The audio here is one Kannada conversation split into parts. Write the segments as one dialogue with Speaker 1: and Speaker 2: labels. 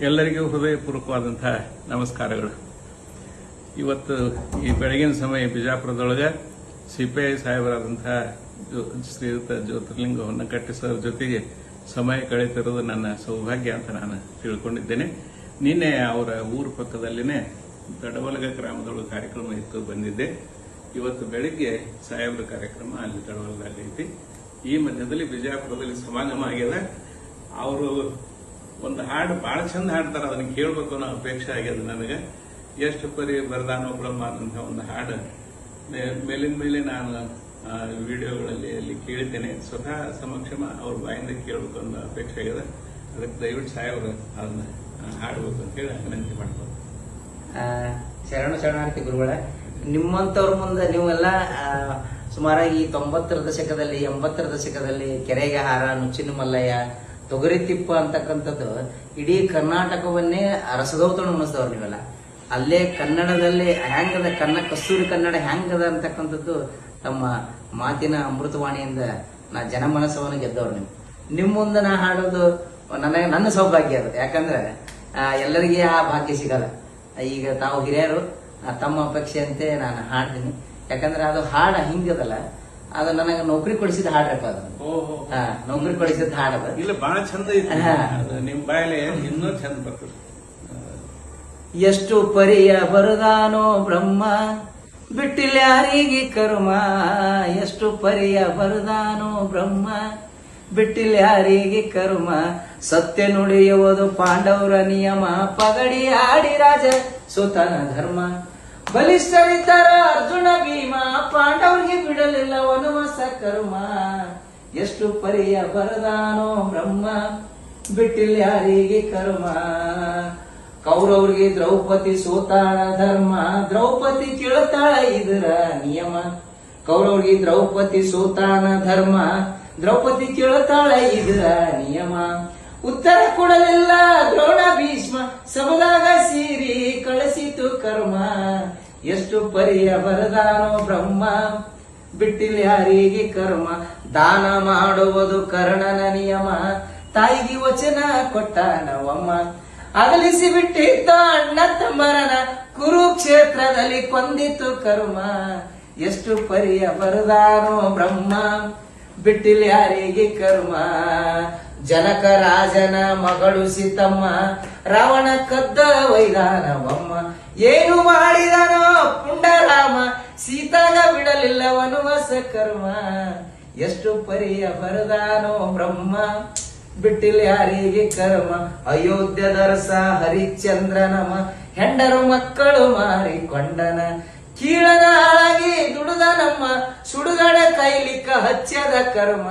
Speaker 1: ಎಲ್ಲರಿಗೂ ಹೃದಯಪೂರ್ವಕವಾದಂಥ ನಮಸ್ಕಾರಗಳು. ಇವತ್ತು ಈ ಬೆಳಗಿನ ಸಮಯ ಬಿಜಾಪುರದೊಳಗೆ ಸಿಪಿಐ ಸಾಹೇಬರಾದಂಥ ಜೋ- ಶ್ರೀಯುತ ಜ್ಯೋತಿರ್ಲಿಂಗ ಜೊತೆಗೆ ಸಮಯ ಕಳೆತಿರೋದು ನನ್ನ ಸೌಭಾಗ್ಯ ಅಂತ ನಾನು ತಿಳ್ಕೊಂಡಿದ್ದೇನೆ. ನಿನ್ನೆ ಅವರ ಊರು ಪಕ್ಕದಲ್ಲಿನೇ ತಡವಲಗ ಗ್ರಾಮದೊಳಗೆ ಕಾರ್ಯಕ್ರಮ ಇತ್ತು, ಬಂದಿದ್ದೆ. ಇವತ್ತು ಬೆಳಿಗ್ಗೆ ಸಾಹೇಬ್ರ ಕಾರ್ಯಕ್ರಮ ಅಲ್ಲಿ ತಡವಲದಲ್ಲಿ ಐತಿ. ಈ ಮಧ್ಯದಲ್ಲಿ ಬಿಜಾಪುರದಲ್ಲಿ ಸಮಾಗಮ ಆಗ್ಯದ. ಅವರು ಒಂದು ಹಾಡು ಬಹಳ ಚಂದ ಹಾಡ್ತಾರೆ, ಅದನ್ನ ಕೇಳಬೇಕು ಅನ್ನೋ ಅಪೇಕ್ಷೆ ಆಗ್ಯದ ನನಗೆ. ಎಷ್ಟು ಪರಿ ಬರದಾನೋ ಬ್ರಹ್ಮ ಅಂತ ಒಂದು ಹಾಡು. ಮೇಲಿನ ಮೇಲೆ ನಾನು ವಿಡಿಯೋಗಳಲ್ಲಿ ಅಲ್ಲಿ ಕೇಳ್ತೇನೆ. ಸ್ವತಃ ಸಮಕ್ಷಮ ಅವ್ರ ಬಾಯಿಂದ ಕೇಳಬೇಕು ಅನ್ನೋ ಅಪೇಕ್ಷೆ ಆಗ್ಯದ ಅದಕ್ಕೆ ದಯವಿಟ್ಟು ಸಾಹೇಬ್ರು ಅದನ್ನ ಹಾಡ್ಬೇಕು ಅಂತ ಹೇಳಿ ವಿನಂತಿ ಮಾಡ್ಬೋದು
Speaker 2: ಶರಣ ಶರಣಾರ್ಥಿ ಗುರುಗಳ, ನಿಮ್ಮಂತವ್ರ ಮುಂದೆ ನೀವೆಲ್ಲ ಸುಮಾರಾಗಿ ತೊಂಬತ್ತರ ದಶಕದಲ್ಲಿ, ಎಂಬತ್ತರ ದಶಕದಲ್ಲಿ ಕೆರೆಗೆ ಹಾರ ನುಚ್ಚಿನ ಮಲ್ಲಯ್ಯ ತೊಗರಿ ತಿಪ್ಪ ಅಂತಕ್ಕಂಥದ್ದು ಇಡೀ ಕರ್ನಾಟಕವನ್ನೇ ರಸದೌತಣ ಅನ್ನಿಸ್ತವ್ರು ನೀವೆಲ್ಲ. ಅಲ್ಲೇ ಕನ್ನಡದಲ್ಲಿ ಹ್ಯಾಂಗದ ಕನ್ನ, ಕಸ್ತೂರಿ ಕನ್ನಡ ಹ್ಯಾಂಗದ ಅಂತಕ್ಕಂಥದ್ದು ತಮ್ಮ ಮಾತಿನ ಅಮೃತವಾಣಿಯಿಂದ ನಾ ಜನಮನಸ್ಸವನ್ನು ಗೆದ್ದವ್ರು ನೀವು. ನಿಮ್ಮ ಮುಂದೆ ನಾ ಹಾಡೋದು ನನಗೆ ನನ್ನ ಸೌಭಾಗ್ಯ ಅದು. ಯಾಕಂದ್ರೆ ಎಲ್ಲರಿಗೆ ಆ ಭಾಗ್ಯ ಸಿಗಲ್ಲ. ಈಗ ತಾವು ಹಿರಿಯರು ತಮ್ಮ ಅಪೇಕ್ಷೆಯಂತೆ ನಾನು ಹಾಡ್ತೀನಿ. ಯಾಕಂದ್ರೆ ಅದು ಹಾಡ ಹಿಂಗದಲ್ಲ. ಅದು ನನಗೆ ನೌಕರಿ ಕೊಡಿಸಿದ ಹಾಡ್ರಪ್ಪ ಅದು. ಹಾ ನೌಕರಿ ಕೊಡಿಸಿದ ಹಾಡದು
Speaker 1: ಇಲ್ಲ ಬಹಳ ಚಂದ ಐತಿ ನಿಮ್ ಬಾಯಲ್ಲಿ ಇನ್ನೂ ಚಂದ ಬರ್ತದೆ.
Speaker 2: ಎಷ್ಟು ಪರಿಯ ಬರದಾನೋ ಬ್ರಹ್ಮ ಬಿಟ್ಟಿಲ್ಯಾರಿಗೆ ಕರ್ಮ? ಎಷ್ಟು ಪರಿಯ ಬರುದಾನೋ ಬ್ರಹ್ಮ ಬಿಟ್ಟಿಲ್ಯಾರಿಗೆ ಕರ್ಮ? ಸತ್ಯ ನುಡಿಯುವುದು ಪಾಂಡವರ ನಿಯಮ. ಪಗಡಿ ಆಡಿ ರಾಜ ಸುತನ ಧರ್ಮ. ಬಲಿಷ್ಠರಿತರ ಅರ್ಜುನ ಭೀಮ. ಪಾಂಡವರಿಗೆ ಬಿಡಲಿಲ್ಲ ಕರ್ಮ? ಎಷ್ಟು ಪರಿಯ ಬರದಾನೋ ಬ್ರಹ್ಮ? ಬಿಟ್ಟಿಲ್ಯಾರಿಗೆ ಕರ್ಮ? ಕೌರವ್ರಿಗೆ ದ್ರೌಪದಿ ಸೋತಾಳ ಧರ್ಮ. ದ್ರೌಪದಿ ಕೇಳ್ತಾಳ ಇದರ ನಿಯಮ. ಕೌರವ್ರಿಗೆ ದ್ರೌಪದಿ ಸೋತಾಣ ಧರ್ಮ. ದ್ರೌಪದಿ ಕೇಳ್ತಾಳ ಇದರ ನಿಯಮ. ಉತ್ತರ ಕೊಡಲಿಲ್ಲ ದ್ರೋಣ ಭೀಷ್ಮ. ಸಬದಾಗ ಸೀರಿ ಕಳಿಸಿತು ಕರ್ಮ. ಎಷ್ಟು ಪರಿಯ ಬರದಾನೋ ಬ್ರಹ್ಮ? ಬಿಟ್ಟಿಲ್ಲ ಯಾರಿಗೆ ಕರ್ಮ? ದಾನ ಮಾಡುವುದು ಕರ್ಣನ ನಿಯಮ. ತಾಯಿಗೆ ವಚನ ಕೊಟ್ಟ ನವಮ್ಮ ಅಗಲಿಸಿ ಬಿಟ್ಟಿದ್ದ ಅಣ್ಣ ತಮ್ಮರನ ಕುರುಕ್ಷೇತ್ರದಲ್ಲಿ ಕೊಂದಿತು ಕರ್ಮ. ಎಷ್ಟು ಪರಿಯ ಬರದಾನೋ ಬ್ರಹ್ಮ. ಬಿಟ್ಟಿಲ್ಲ ಯಾರಿಗೆ ಕರ್ಮ. ಜನಕ ರಾಜನ ಮಗಳು ಸೀತಮ್ಮ. ರಾವಣ ಕದ್ದ ವೈದಾನವಮ್ಮ. ಏನು ಮಾಡಿದನೋ ಪುಂಡರಾಮ. ಸೀತಾಗ ಬಿಡಲಿಲ್ಲ ವನವಾಸ ಕರ್ಮ ಎಷ್ಟು ಪರಿಯ ಬರದಾನೋ ಬ್ರಹ್ಮ. ಬಿಟ್ಟಿಲ್ಲ ಯಾರಿಗೆ ಕರ್ಮ? ಅಯೋಧ್ಯ ದರಸ ಹರಿಶ್ಚಂದ್ರನಮ ಹೆಂಡರು ಮಕ್ಕಳು ಮಾರಿಕೊಂಡನ. ಕೀಳನ ಹಾಳಾಗಿ ದುಡುದ ನಮ್ಮ ಸುಡುಗಡ ಕೈಲಿಕ್ಕ ಹಚ್ಚದ ಕರ್ಮ.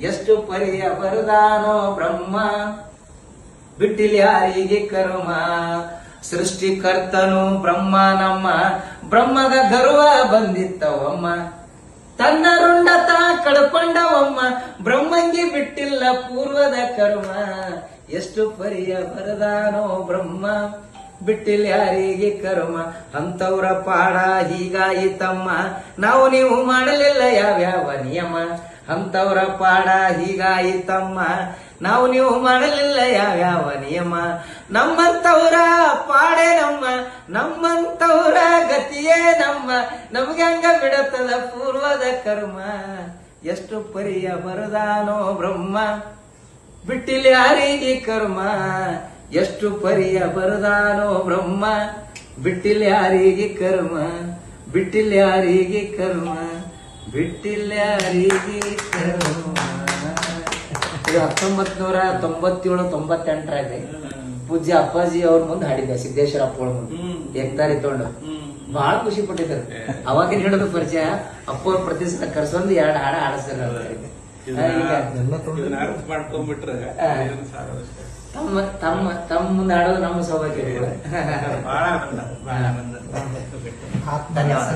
Speaker 2: ಎಷ್ಟು ಪರಿಯ ಬರದಾನೋ ಬ್ರಹ್ಮ. ಬಿಟ್ಟಿಲ್ ಯಾರಿಗೆ ಕರ್ಮ? ಸೃಷ್ಟಿಕರ್ತನು ಬ್ರಹ್ಮ ನಮ್ಮ ಬ್ರಹ್ಮಗ ಗರ್ವ ಬಂದಿತ್ತವಮ್ಮ. ತನ್ನ ರುಂಡತ ಕಳ್ಕೊಂಡವಮ್ಮ. ಬ್ರಹ್ಮಂಗಿ ಬಿಟ್ಟಿಲ್ಲ ಪೂರ್ವದ ಕರ್ಮ. ಎಷ್ಟು ಪರಿಯ ಬರದಾನೋ ಬ್ರಹ್ಮ. ಬಿಟ್ಟಿಲ್ಲ ಯಾರಿಗೆ ಕರ್ಮ? ಅಂತವ್ರ ಪಾಡ ಹೀಗಾಯಿತಮ್ಮ ನಾವು ನೀವು ಮಾಡಲಿಲ್ಲ ಯಾವ್ಯಾವ ನಿಯಮ? ಅಂತವ್ರ ಪಾಡ ಹೀಗಾಯಿತಮ್ಮ ನಾವು ನೀವು ಮಾಡಲಿಲ್ಲ ಯಾವ್ಯಾವ ನಿಯಮ? ನಮ್ಮಂತವ್ರ ಪಾಡೇ ನಮ್ಮ. ನಮ್ಮಂತವ್ರ ಗತಿಯೇ ನಮ್ಮ. ನಮ್ಗೆ ಹಂಗ ಬಿಡತದ ಪೂರ್ವದ ಕರ್ಮ? ಎಷ್ಟು ಪರಿಯ ಬರದಾನೋ ಬ್ರಹ್ಮ? ಬಿಟ್ಟಿಲ್ಲ ಯಾರಿಗೆ ಕರ್ಮ? ಎಷ್ಟು ಪರಿಯ ಬರದಾನೋ ಬ್ರಹ್ಮ ಬಿಟ್ಟಿಲ್ಲ ಯಾರಿಗೆ ಕರ್ಮ ಬಿಟ್ಟಿಲ್ಲ ಯಾರಿಗೆ ಕರ್ಮ ಬಿಟ್ಟಿಲ್ಲ ಯಾರಿಗೆ ಕರ್ಮ. ಇದು ಹತ್ತೊಂಬತ್ ನೂರ ತೊಂಬತ್ತೇಳು ತೊಂಬತ್ತೆಂಟರಲ್ಲಿ ಪೂಜ್ಯ ಅಪ್ಪಾಜಿ ಅವ್ರ ಮುಂದೆ ಹಾಡಿದ್ದೆ ಸಿದ್ದೇಶ್ವರ ಅಪ್ಪಳ ಮುಂದೆ. ಎಂತಾರಿ ತೊಗೊಂಡು ಬಹಳ ಖುಷಿ ಪಟ್ಟಿದ್ರು. ಅವಾಗಿನ ಹಿಡಿದು ಪರಿಚಯ ಅಪ್ಪ ಅವ್ರ ಪ್ರತಿ ಸಲ ಕರ್ಸೊಂದು ಎರಡು ಹಾಡ ಆಡಿಸ್ತಾರೆ
Speaker 1: ಅರ್ಥ ಮಾಡ್ಕೊಂಡ್ಬಿಟ್ರೆ.
Speaker 2: ತಮ್ಮ ತಮ್ಮ ತಮ್ಮ ನಮ್ಮ ಸೌಭಾಗ್ಯ
Speaker 1: ಬಹಳ ಆನಂದ ಬಹಳ ಆನಂದ.
Speaker 2: ಧನ್ಯವಾದ.